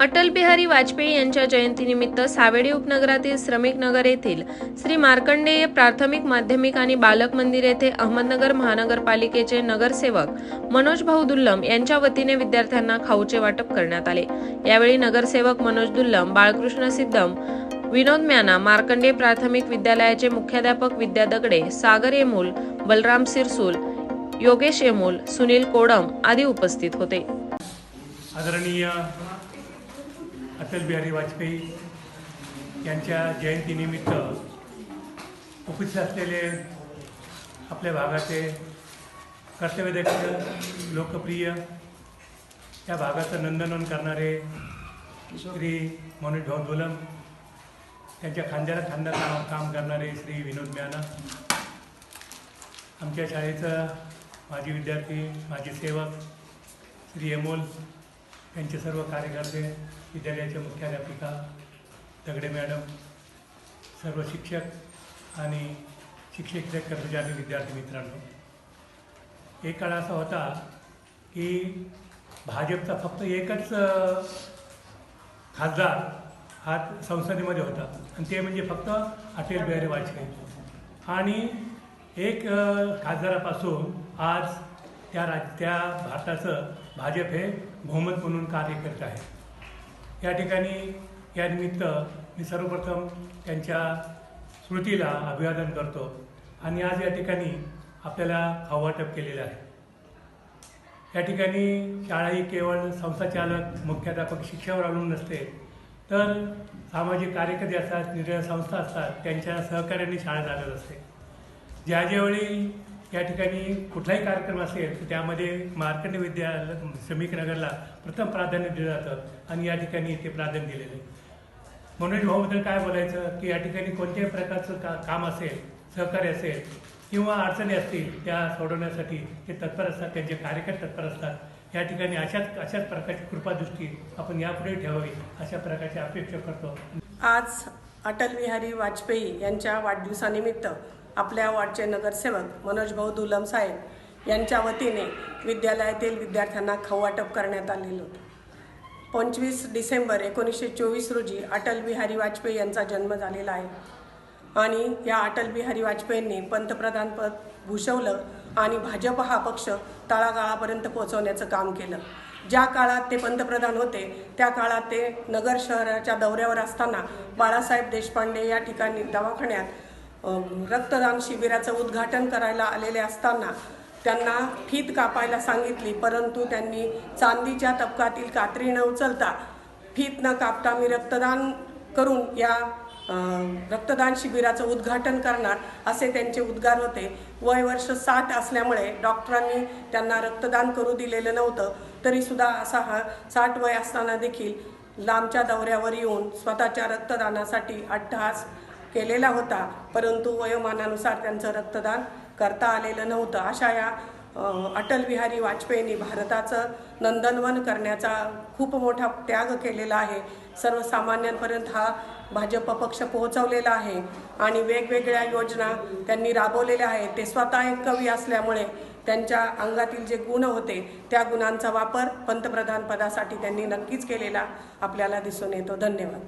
अटल बिहारी वाजपेयी यांच्या जयंतीनिमित्त सावेडी उपनगरातील श्रमिक नगर येथील श्री मार्कंडेय प्राथमिक माध्यमिक आणि बालक मंदिर येथे अहमदनगर महानगरपालिकेचे नगरसेवक मनोज भाऊ दुल्लम यांच्या वतीने विद्यार्थ्यांना खाऊचे वाटप करण्यात आले. यावेळी नगरसेवक मनोज दुल्लम बाळकृष्ण सिद्धम विनोद म्याना मार्कंडे प्राथमिक विद्यालयाचे मुख्याध्यापक विद्या दगडे सागर येमूल बलराम सिरसूल योगेश येमूल सुनील कोडम आदी उपस्थित होते. आदरणीय अटल बिहारी वाजपेयी यांच्या जयंतीनिमित्त उपस्थित असलेले आपल्या भागाचे कर्तव्यदक्ष लोकप्रिय या भागाचं नंदनवन करणारे श्री मनोज भाऊ दोलम त्यांच्या खांद्याला खांदा काम काम करणारे श्री विनोद म्याना. आमच्या शाळेचं माजी विद्यार्थी माजी सेवक श्री अमोल यांचे सर्व कार्यकर्ते विद्यालयाच्या मुख्याध्यापिका दगडे मॅडम सर्व शिक्षक आणि शिक्षक कर्मचारी विद्यार्थी मित्रांनो. एक काळ असा होता की भाजपचा फक्त एकच खासदार हा संसदेमध्ये होता. आणि ते म्हणजे फक्त अटल बिहारी वाजपेयी. आणि एक खासदारापासून आज त्या राज त्या भारताचं भाजप हे बहुमत म्हणून कार्य करत आहे. या ठिकाणी या निमित्त मी सर्वप्रथम त्यांच्या स्मृतीला अभिवादन करतो. आणि आज या ठिकाणी आपल्याला हवाटप केलेलं आहे. या ठिकाणी शाळा ही केवळ संस्थाचालक मुख्याध्यापक शिक्षावर अवलंबून नसते तर सामाजिक कार्यकर्ते असतात निर्णय संस्था असतात त्यांच्या सहकार्याने शाळा चालत असते. ज्या ज्यावेळी या ठिकाणी कुठलाही कार्यक्रम असेल तर त्यामध्ये मार्कंड विद्यालय श्रमिक नगरला प्रथम प्राधान्य दिलं जातं आणि या ठिकाणी ते प्राधान्य दिलेलं आहे. मनोज भाऊबद्दल काय बोलायचं? की या ठिकाणी कोणत्याही प्रकारचं का काम असेल सहकार्य असेल किंवा अडचणी असतील त्या सोडवण्यासाठी ते तत्पर असतात त्यांचे कार्यकर्ते तत्पर असतात. या ठिकाणी अशाच अशाच प्रकारची कृपादृष्टी आपण यापुढे ठेवावी अशा प्रकारची अपेक्षा करतो. आज अटल बिहारी वाजपेयी यांच्या वाढदिवसानिमित्त आपल्या वार्डचे नगरसेवक मनोज भाऊ दुलम साहेब यांच्या वतीने विद्यालयातील विद्यार्थ्यांना खवाटप करण्यात आलेलं होतं. पंचवीस डिसेंबर एकोणीसशे चोवीस रोजी अटल बिहारी वाजपेयी यांचा जन्म झालेला आहे. आणि या अटल बिहारी वाजपेयींनी पंतप्रधानपद भूषवलं आणि भाजप हा पक्ष तळागाळापर्यंत पोहोचवण्याचं काम केलं. ज्या काळात ते पंतप्रधान होते त्या काळात ते नगर शहराच्या दौऱ्यावर असताना बाळासाहेब देशपांडे या ठिकाणी दवाखान्यात रक्तदान शिबिराचं उद्घाटन करायला आलेले असताना त्यांना फीत कापायला सांगितली परंतु त्यांनी चांदीच्या तबकातील कात्री न उचलता. फीत न कापता मी रक्तदान करून या रक्तदान शिबिराचं उद्घाटन करणार असे त्यांचे उद्गार होते. वय वर्ष साठ असल्यामुळे डॉक्टरांनी त्यांना रक्तदान करू दिलेलं नव्हतं. तरीसुद्धा असा हा साठ वय असताना देखील लांबच्या दौऱ्यावर येऊन स्वतःच्या रक्तदानासाठी अट्टहास केलेला होता. परंतु वयोमानानुसार त्यांचं रक्तदान करता आलेलं नव्हतं. अशा या अटल बिहारी वाजपेयींनी भारताचं नंदनवन करण्याचा खूप मोठा त्याग केलेला आहे. सर्वसामान्यांपर्यंत हा भाजप पक्ष पोहोचवलेला आहे आणि वेगवेगळ्या योजना त्यांनी राबवलेल्या आहेत. ते स्वतः एक कवी असल्यामुळे त्यांच्या अंगातील जे गुण होते त्या गुणांचा वापर पंतप्रधान पदासाठी त्यांनी नक्कीच केलेला आपल्याला दिसून येतो. धन्यवाद.